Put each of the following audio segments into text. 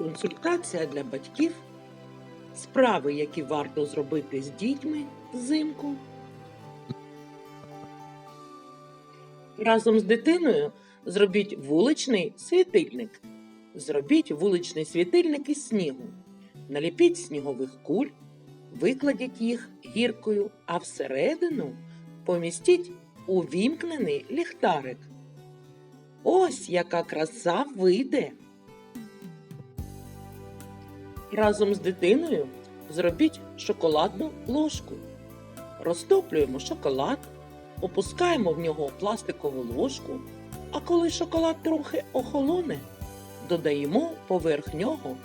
Консультація для батьків, справи, які варто зробити з дітьми взимку. Разом з дитиною зробіть вуличний світильник. Зробіть вуличний світильник із снігу. Наліпіть снігових куль, викладіть їх гіркою, а всередину помістіть увімкнений ліхтарик. Ось яка краса вийде. Разом з дитиною зробіть шоколадну ложку. Розтоплюємо шоколад, опускаємо в нього пластикову ложку, а коли шоколад трохи охолоне, додаємо поверх нього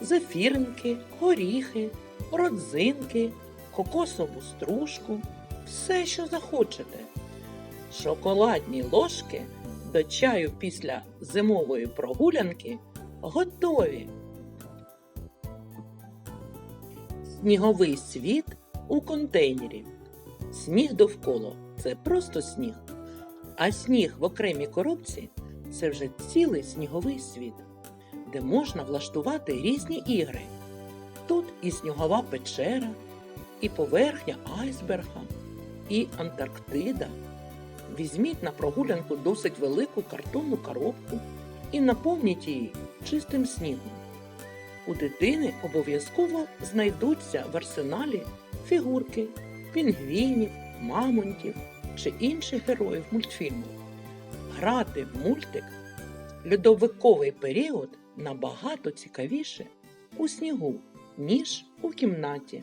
зефіринки, горіхи, родзинки, кокосову стружку, все, що захочете. Шоколадні ложки до чаю після зимової прогулянки готові. Сніговий світ у контейнері. Сніг довкола це просто сніг. А сніг в окремій коробці це вже цілий сніговий світ, де можна влаштувати різні ігри. Тут і снігова печера, і поверхня айсберга, і Антарктида. Візьміть на прогулянку досить велику картонну коробку і наповніть її чистим снігом. У дитини обов'язково знайдуться в арсеналі фігурки, пінгвінів, мамонтів чи інших героїв мультфільму. Грати в мультик льодовиковий період набагато цікавіше у снігу, ніж у кімнаті.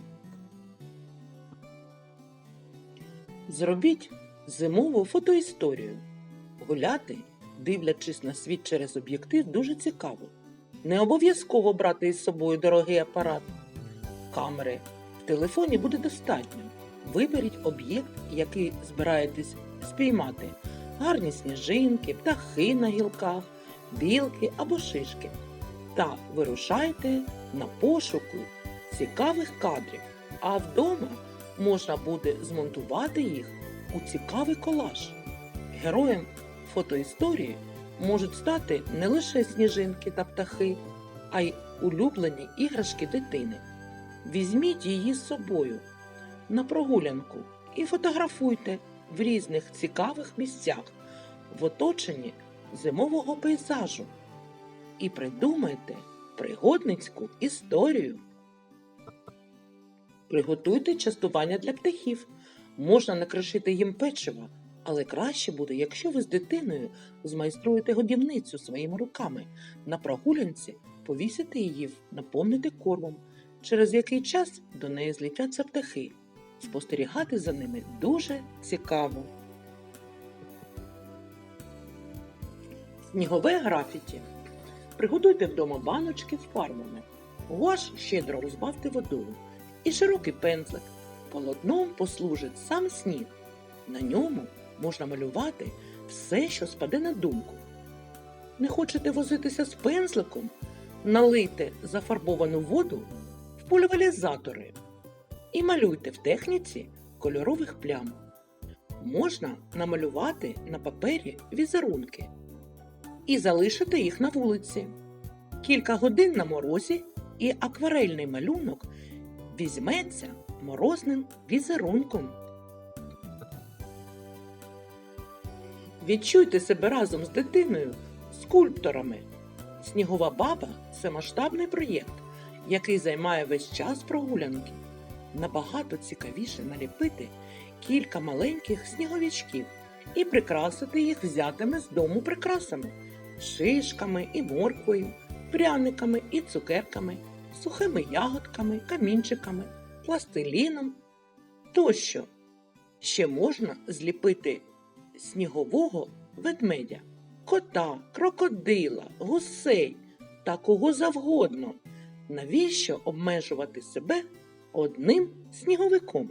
Зробіть зимову фотоісторію. Гуляти, дивлячись на світ через об'єктив, дуже цікаво. Не обов'язково брати із собою дорогий апарат. Камери в телефоні буде достатньо. Виберіть об'єкт, який збираєтесь спіймати. Гарні сніжинки, птахи на гілках, білки або шишки. Та вирушайте на пошуку цікавих кадрів, а вдома можна буде змонтувати їх у цікавий колаж. Героєм фотоісторії можуть стати не лише сніжинки та птахи, а й улюблені іграшки дитини. Візьміть її з собою на прогулянку і фотографуйте в різних цікавих місцях в оточенні зимового пейзажу. І придумайте пригодницьку історію. Приготуйте частування для птахів. Можна накришити їм печиво, але краще буде, якщо ви з дитиною змайструєте годівницю своїми руками. На прогулянці повісите її, наповните кормом. Через який час до неї злітяться птахи. Спостерігати за ними дуже цікаво. Снігове графіті. Приготуйте вдома баночки з фарбами. Гуаш щедро розбавте водою і широкий пензлик. Полотном послужить сам сніг. На ньому можна малювати все, що спаде на думку. Не хочете возитися з пензликом? Налийте зафарбовану воду в пульверізатори і малюйте в техніці кольорових плям. Можна намалювати на папері візерунки і залишити їх на вулиці. Кілька годин на морозі і акварельний малюнок візьметься морозним візерунком. Відчуйте себе разом з дитиною, скульпторами. Снігова баба це масштабний проєкт, який займає весь час прогулянки. Набагато цікавіше наліпити кілька маленьких сніговичків і прикрасити їх взятими з дому прикрасами, шишками і морквою, пряниками і цукерками, сухими ягодками, камінчиками, пластиліном тощо. Ще можна зліпити снігового ведмедя, кота, крокодила, гусей та кого завгодно. Навіщо обмежувати себе одним сніговиком?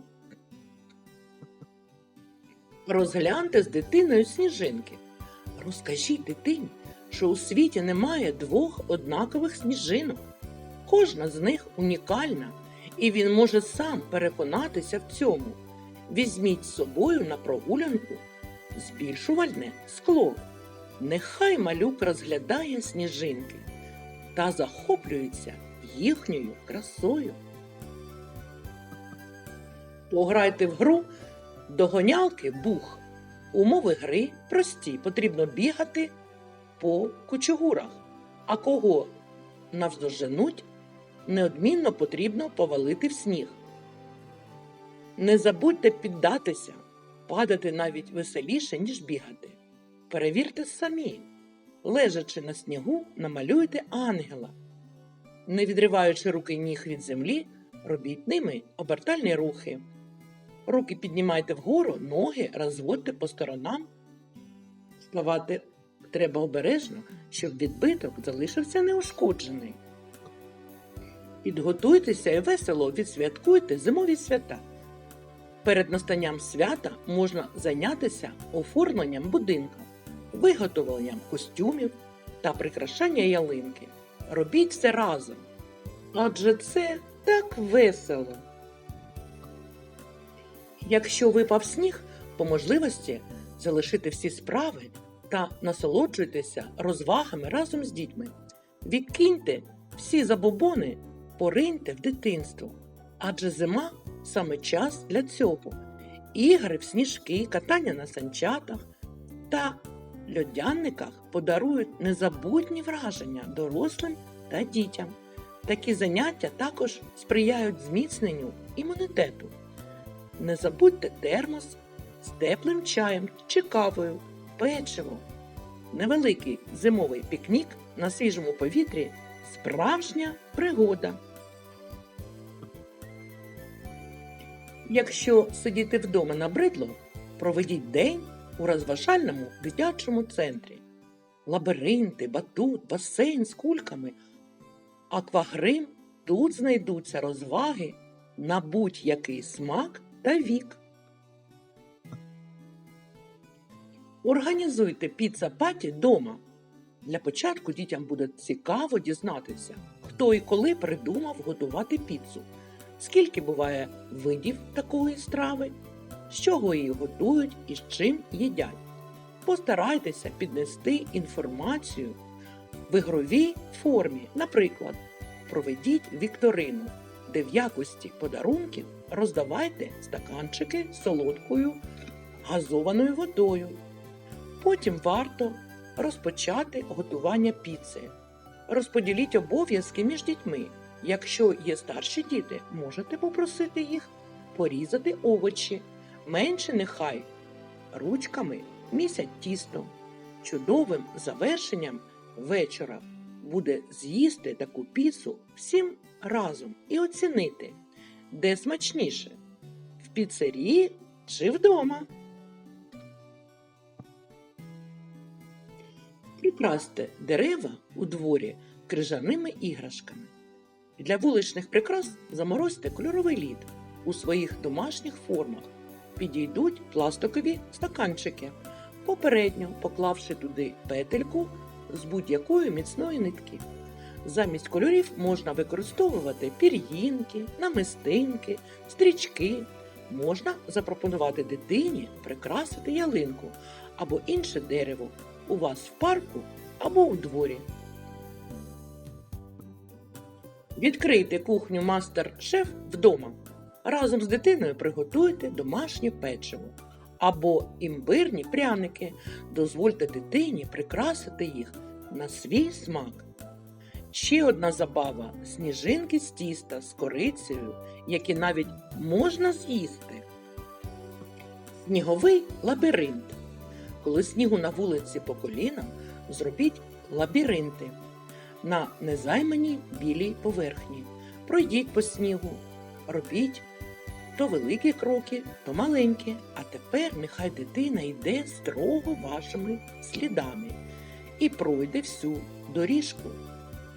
Розгляньте з дитиною сніжинки. Розкажіть дитині, що у світі немає двох однакових сніжинок. Кожна з них унікальна, і він може сам переконатися в цьому. Візьміть з собою на прогулянку збільшувальне скло. Нехай малюк розглядає сніжинки та захоплюються їхньою красою. Пограйте в гру догонялки бух. Умови гри прості. Потрібно бігати по кучугурах. А кого навздоженуть, неодмінно потрібно повалити в сніг. Не забудьте піддатися, падати навіть веселіше, ніж бігати. Перевірте самі. Лежачи на снігу, намалюйте ангела. Не відриваючи руки ніг від землі, робіть ними обертальні рухи. Руки піднімайте вгору, ноги розводьте по сторонам. Ставати треба обережно, щоб відбиток залишився неушкоджений. Підготуйтеся і весело відсвяткуйте зимові свята. Перед настанням свята можна зайнятися оформленням будинка, виготовленням костюмів та прикрашання ялинки. Робіть все разом. Адже це так весело. Якщо випав сніг, по можливості залишити всі справи та насолоджуйтеся розвагами разом з дітьми. Відкиньте всі забобони, пориньте в дитинство, адже зима саме час для цього. Ігри в сніжки, катання на санчатах та льодяниках подарують незабутні враження дорослим та дітям. Такі заняття також сприяють зміцненню імунітету. Не забудьте термос з теплим чаєм чи кавою, печиво. Невеликий зимовий пікнік на свіжому повітрі справжня пригода. Якщо сидіти вдома набридло, проведіть день у розважальному дитячому центрі. Лабіринти, батут, басейн з кульками, аквагрим тут знайдуться розваги на будь-який смак та вік. Організуйте піца-паті дома. Для початку дітям буде цікаво дізнатися, хто і коли придумав готувати піцу, скільки буває видів такої страви, з чого її готують і з чим їдять. Постарайтеся піднести інформацію в ігровій формі. Наприклад, проведіть вікторину, де в якості подарунків роздавайте стаканчики з солодкою газованою водою. Потім варто розпочати готування піци. Розподіліть обов'язки між дітьми. Якщо є старші діти, можете попросити їх порізати овочі. Менше нехай ручками місять тісто. Чудовим завершенням вечора буде з'їсти таку піцу всім разом і оцінити, де смачніше в піцерії чи вдома. Прикрасьте дерева у дворі крижаними іграшками. Для вуличних прикрас заморозьте кольоровий лід у своїх домашніх формах. Підійдуть пластикові стаканчики, попередньо поклавши туди петельку з будь-якої міцної нитки. Замість кольорів можна використовувати пір'їнки, намистинки, стрічки. Можна запропонувати дитині прикрасити ялинку або інше дерево у вас в парку або у дворі. Відкрийте кухню мастер-шеф вдома. Разом з дитиною приготуйте домашнє печиво або імбирні пряники. Дозвольте дитині прикрасити їх на свій смак. Ще одна забава сніжинки з тіста з корицею, які навіть можна з'їсти. Сніговий лабіринт. Коли снігу на вулиці по колінам, зробіть лабіринти на незайманій білій поверхні. Пройдіть по снігу, робіть то великі кроки, то маленькі, а тепер нехай дитина йде строго вашими слідами і пройде всю доріжку,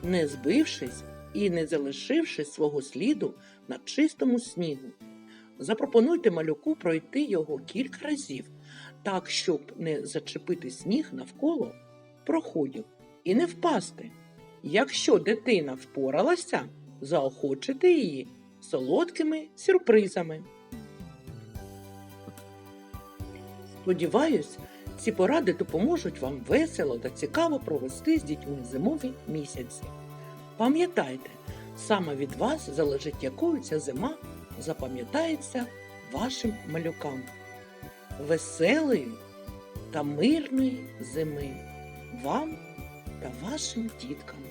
не збившись і не залишивши свого сліду на чистому снігу. Запропонуйте малюку пройти його кілька разів, так, щоб не зачепити сніг навколо проходів і не впасти. Якщо дитина впоралася, заохочите її солодкими сюрпризами. Сподіваюсь, ці поради допоможуть вам весело та цікаво провести з дітьми зимові місяці. Пам'ятайте, саме від вас залежить, якою ця зима запам'ятається вашим малюкам. Веселої та мирної зими вам та вашим діткам.